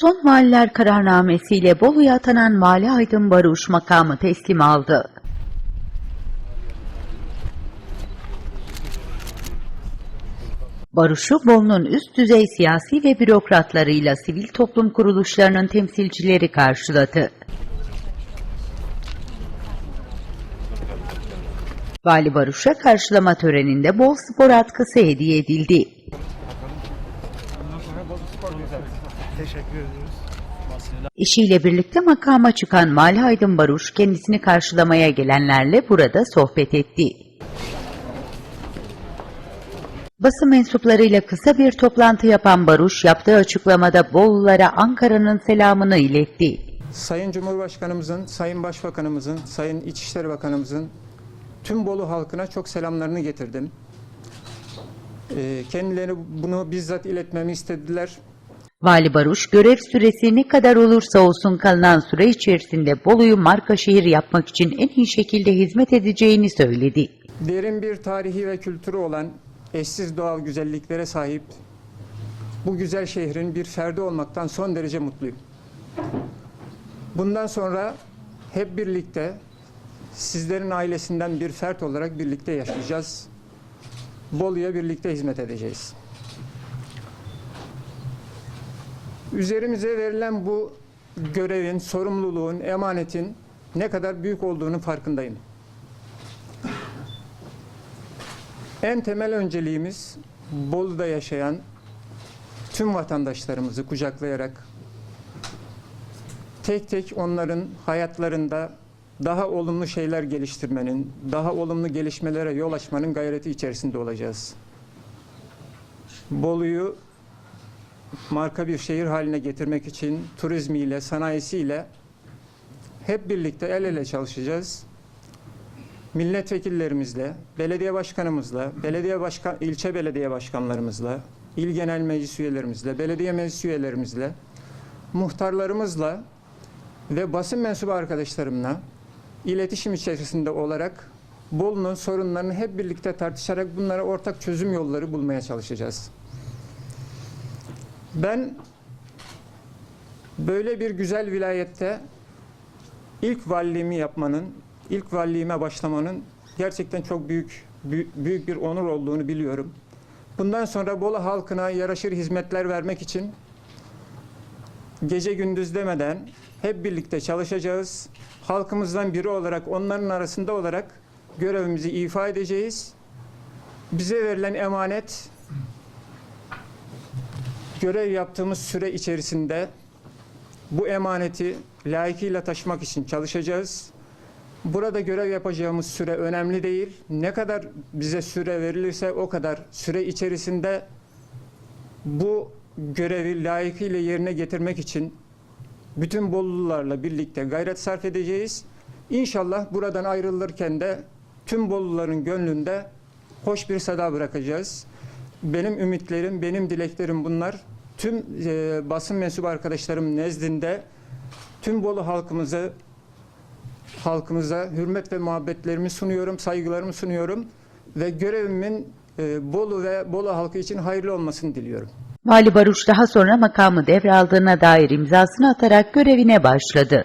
Son valiler kararnamesiyle Bolu'ya atanan Vali Aydın Baruş makamı teslim aldı. Baruş'u Bolu'nun üst düzey siyasi ve bürokratlarıyla sivil toplum kuruluşlarının temsilcileri karşıladı. Vali Baruş'a karşılama töreninde bol spor atkısı hediye edildi. Teşekkür ediyoruz. Eşiyle birlikte makama çıkan Mali Aydın Baruş kendisini karşılamaya gelenlerle burada sohbet etti. Basın mensuplarıyla kısa bir toplantı yapan Baruş yaptığı açıklamada Bolulara Ankara'nın selamını iletti. Sayın Cumhurbaşkanımızın, Sayın Başbakanımızın, Sayın İçişleri Bakanımızın tüm Bolu halkına çok selamlarını getirdim. Ee, Kendileri bunu bizzat iletmemi istediler. Vali Baruş görev süresi ne kadar olursa olsun kalınan süre içerisinde Bolu'yu marka şehir yapmak için en iyi şekilde hizmet edeceğini söyledi. Derin bir tarihi ve kültürü olan eşsiz doğal güzelliklere sahip bu güzel şehrin bir ferdi olmaktan son derece mutluyum. Bundan sonra hep birlikte sizlerin ailesinden bir fert olarak birlikte yaşayacağız. Bolu'ya birlikte hizmet edeceğiz. Üzerimize verilen bu görevin, sorumluluğun, emanetin ne kadar büyük olduğunu farkındayım. En temel önceliğimiz Bolu'da yaşayan tüm vatandaşlarımızı kucaklayarak tek tek onların hayatlarında daha olumlu şeyler geliştirmenin, daha olumlu gelişmelere yol açmanın gayreti içerisinde olacağız. Bolu'yu marka bir şehir haline getirmek için turizmiyle, sanayisiyle hep birlikte el ele çalışacağız milletvekillerimizle, belediye başkanımızla, belediye başkan, ilçe belediye başkanlarımızla, il genel meclis üyelerimizle, belediye meclis üyelerimizle, muhtarlarımızla ve basın mensubu arkadaşlarımla iletişim içerisinde olarak Bolu'nun sorunlarını hep birlikte tartışarak bunlara ortak çözüm yolları bulmaya çalışacağız. Ben böyle bir güzel vilayette ilk valiliğimi yapmanın, ilk valiliğime başlamanın gerçekten çok büyük büyük, bir onur olduğunu biliyorum. Bundan sonra Bolu halkına yaraşır hizmetler vermek için gece gündüz demeden hep birlikte çalışacağız. Halkımızdan biri olarak, onların arasında olarak görevimizi ifa edeceğiz. Bize verilen emanet görev yaptığımız süre içerisinde bu emaneti layıkıyla taşımak için çalışacağız. Burada görev yapacağımız süre önemli değil. Ne kadar bize süre verilirse o kadar süre içerisinde bu görevi layıkıyla yerine getirmek için bütün Bollularla birlikte gayret sarf edeceğiz. İnşallah buradan ayrılırken de tüm Bolluların gönlünde hoş bir sada bırakacağız. Benim ümitlerim, benim dileklerim bunlar. Tüm e, basın mensubu arkadaşlarım nezdinde tüm Bolu halkımızı halkımıza hürmet ve muhabbetlerimi sunuyorum, saygılarımı sunuyorum ve görevimin e, Bolu ve Bolu halkı için hayırlı olmasını diliyorum. Vali Baruş daha sonra makamı devraldığına dair imzasını atarak görevine başladı.